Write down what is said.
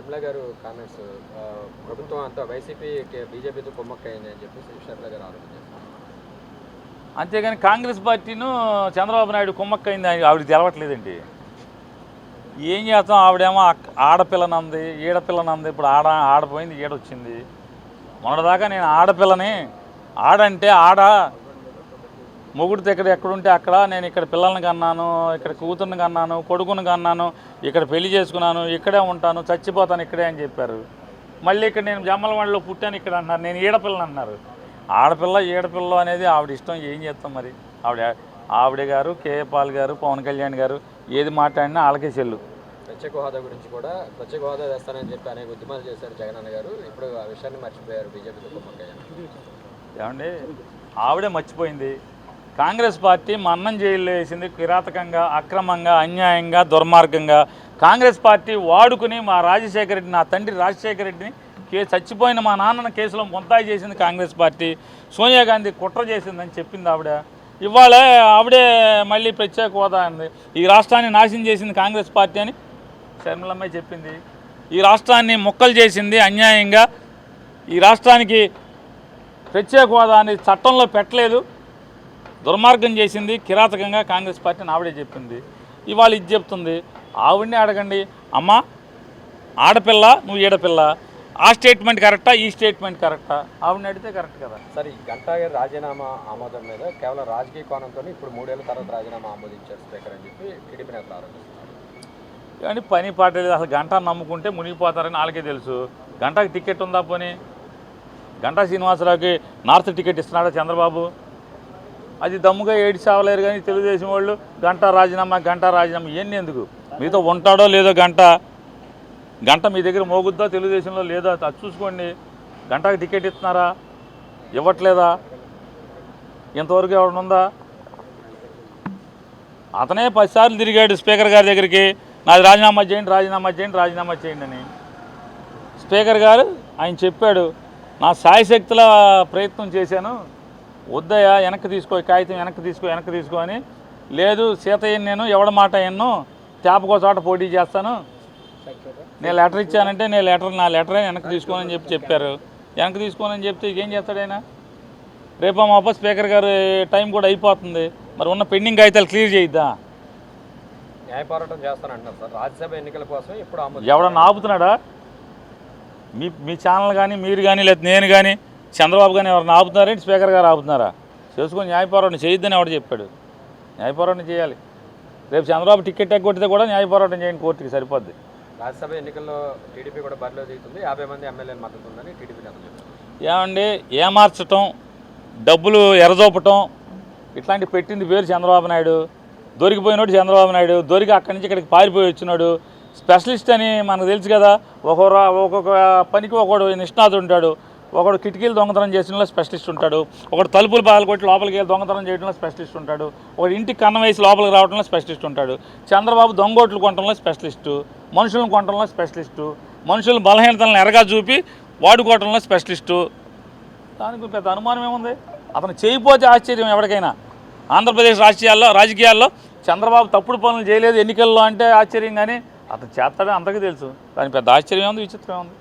షర్మిల గారు కామెంట్స్ ప్రభుత్వం అంతా వైసీపీ బీజేపీతో కుమ్మక్కైంది అని చెప్పేసి షర్మిల గారు ఆరోపణ అంతేగాని కాంగ్రెస్ పార్టీను చంద్రబాబు నాయుడు కుమ్మక్కైంది ఆవిడ తెలవట్లేదండి. ఏం చేస్తాం? ఆవిడేమో ఆడపిల్లనంది ఈడపిల్లనంది ఇప్పుడు ఆడ ఆడపోయింది ఈడొచ్చింది. మొన్నటిదాకా నేను ఆడపిల్లని ఆడంటే ఆడ మొగుడు దగ్గర ఎక్కడుంటే అక్కడ నేను ఇక్కడ పిల్లల్ని కన్నాను ఇక్కడ కూతుర్ని కన్నాను కొడుకుని కన్నాను ఇక్కడ పెళ్ళి చేసుకున్నాను ఇక్కడే ఉంటాను చచ్చిపోతాను ఇక్కడే అని చెప్పారు. మళ్ళీ ఇక్కడ నేను జమ్మలవాడిలో పుట్టాను ఇక్కడ అన్నారు నేను ఈడపిల్లని అన్నారు. ఆడపిల్ల ఈడపిల్ల అనేది ఆవిడ ఇష్టం ఏం చేస్తాం మరి? ఆవిడ ఆవిడ గారు కేఏ పాల్ గారు పవన్ కళ్యాణ్ గారు ఏది మాట్లాడినా వాళ్ళకే చెల్లు. ప్రత్యేక హోదా గురించి కూడా ప్రత్యేక హోదా తెస్తానని చెప్పి అనేక ఉద్యమాలు చేశారు జగనన్న గారు. ఇప్పుడు ఆ విషయాన్ని మర్చిపోయారు కుమ్మక్కయ్యారు ఏమండి? ఆవిడే మర్చిపోయింది. కాంగ్రెస్ పార్టీ మా అన్నం జైల్లో వేసింది కిరాతకంగా అక్రమంగా అన్యాయంగా దుర్మార్గంగా. కాంగ్రెస్ పార్టీ వాడుకుని మా రాజశేఖర రెడ్డి నా తండ్రి రాజశేఖర రెడ్డిని కే చచ్చిపోయిన మా నాన్నను కేసులో ముంతాయి చేసింది కాంగ్రెస్ పార్టీ. సోనియా గాంధీ కుట్ర చేసిందని చెప్పింది ఆవిడ. ఇవాళ ఆవిడే మళ్ళీ ప్రత్యేక హోదా అంది. ఈ రాష్ట్రాన్ని నాశనం చేసింది కాంగ్రెస్ పార్టీ అని శర్మిలమ్మ చెప్పింది. ఈ రాష్ట్రాన్ని మొక్కలు చేసింది అన్యాయంగా. ఈ రాష్ట్రానికి ప్రత్యేక హోదా అనేది చట్టంలో పెట్టలేదు. దుర్మార్గం చేసింది కిరాతకంగా కాంగ్రెస్ పార్టీని ఆవిడే చెప్పింది. ఇవాళ ఇది చెప్తుంది. ఆవిడని అడగండి. అమ్మా ఆడపిల్ల నువ్వు ఈడపిల్ల. ఆ స్టేట్మెంట్ కరెక్టా ఈ స్టేట్మెంట్ కరెక్టా ఆవిడని అడిగితే కరెక్ట్ కదా. సరే ఈ గంటా గారి రాజీనామా ఆమోదం మీద కేవలం రాజకీయ కోణంతో ఇప్పుడు మూడేళ్ళ తర్వాత రాజీనామా ఆమోదించారు స్పీకర్ అని చెప్పి టీడీపీ నేతలు ఆరోపిస్తున్నారు. కానీ పని పాట లేదు అసలు గంట నమ్ముకుంటే మునిగిపోతారని వాళ్ళకే తెలుసు. గంటకి టికెట్ ఉందా పోనీ? గంటా శ్రీనివాసరావుకి నార్త్ టికెట్ ఇస్తున్నాడా చంద్రబాబు? అది దమ్ముగా ఏడిచావలేరు కానీ తెలుగుదేశం వాళ్ళు గంట రాజీనామా గంట రాజీనామా ఇవన్నీ ఎందుకు? మీతో ఉంటాడో లేదో గంట. గంట మీ దగ్గర మోగుద్దో తెలుగుదేశంలో లేదో? అది చూసుకోండి. గంటకి టికెట్ ఇస్తున్నారా? ఇవ్వట్లేదా? ఇంతవరకు ఎవడనుందా అతనే పదిసార్లు తిరిగాడు స్పీకర్ గారి దగ్గరికి. నాది రాజీనామా చేయండి రాజీనామా చేయండి రాజీనామా చేయండి అని. స్పీకర్ గారు ఆయన చెప్పాడు నా సాయశక్తుల ప్రయత్నం చేశాను. వద్దయ్యా వెనక్కి తీసుకో కాగితం వెనక్కి తీసుకో వెనక్కి తీసుకో అని. లేదు సీతయ్యని నేను ఎవడ మాట ఎన్నో తేపకో చోట పోటీ చేస్తాను. నేను లెటర్ ఇచ్చానంటే నేను లెటర్ నా లెటరే వెనక్కి తీసుకోనని చెప్పి చెప్పారు. వెనక్కి తీసుకోనని చెప్తే ఏం చేస్తాడు ఆయన? రేపో మాపో స్పీకర్ గారు టైం కూడా అయిపోతుంది. మరి ఉన్న పెండింగ్ కాగితాలు క్లియర్ చేయిద్దా? న్యాయ పోరాటం చేస్తానంటున్నారు సార్. రాజ్యసభ ఎన్నికల కోసం ఇప్పుడు ఎవడన్నా ఆపుతున్నాడా? మీ మీ ఛానల్ కానీ మీరు కానీ లేదా నేను కానీ చంద్రబాబు కానీ ఎవరైనా ఆపుతున్నారేంటి స్పీకర్ గారు ఆపుతున్నారా? చేసుకొని న్యాయ పోరాటం చేయొద్దని ఎవడు చెప్పాడు? న్యాయ పోరాటం చేయాలి. రేపు చంద్రబాబు టికెట్ ఎగ్గొట్టితే కూడా న్యాయ పోరాటం చేయండి కోర్టుకి సరిపోద్ది. రాజ్యసభ ఎన్నికల్లో టీడీపీ కూడా బరిలో దిగుతుంది. యాభై మంది ఎమ్మెల్యేల మద్దతు ఉందని టీడీపీ ఏమండి? ఏమార్చటం డబ్బులు ఎరదోపటం ఇట్లాంటి పెట్టింది పేరు చంద్రబాబు నాయుడు. దొరికిపోయినాడు చంద్రబాబు నాయుడు. దొరికి అక్కడి నుంచి ఇక్కడికి పారిపోయి వచ్చినాడు. స్పెషలిస్ట్ అని మనకు తెలుసు కదా. ఒక్కొక్క ఒక్కొక్క పనికి ఒకడు నిష్ణాతుడు ఉంటాడు. ఒకడు కిటికీలు దొంగతనం చేసిన స్పెషలిస్ట్ ఉంటాడు. ఒకడు తలుపులు బాగా కొట్టి లోపలికి వెళ్ళి దొంగతనం చేయడంలో స్పెషలిస్ట్ ఉంటాడు. ఒకడు ఇంటికి కన్నం వేసి లోపలికి రావడంలో స్పెషలిస్ట్ ఉంటాడు. చంద్రబాబు దొంగోట్లు కొనడంలో స్పెషలిస్టు మనుషులను కొనడంలో స్పెషలిస్టు మనుషుల బలహీనతలను ఎరగా చూపి వాడుకోవడంలో స్పెషలిస్టు దానికి పెద్ద అనుమానం ఏముంది? అతను చేయిపోతే ఆశ్చర్యం ఎవరికైనా. ఆంధ్రప్రదేశ్ రాజకీయాల్లో రాజకీయాల్లో చంద్రబాబు తప్పుడు పనులు చేయలేదు ఎన్నికల్లో అంటే ఆశ్చర్యం కానీ అతను చేస్తాడని అందరికీ తెలుసు. దానికి పెద్ద ఆశ్చర్యం ఉంది విచిత్రం ఉంది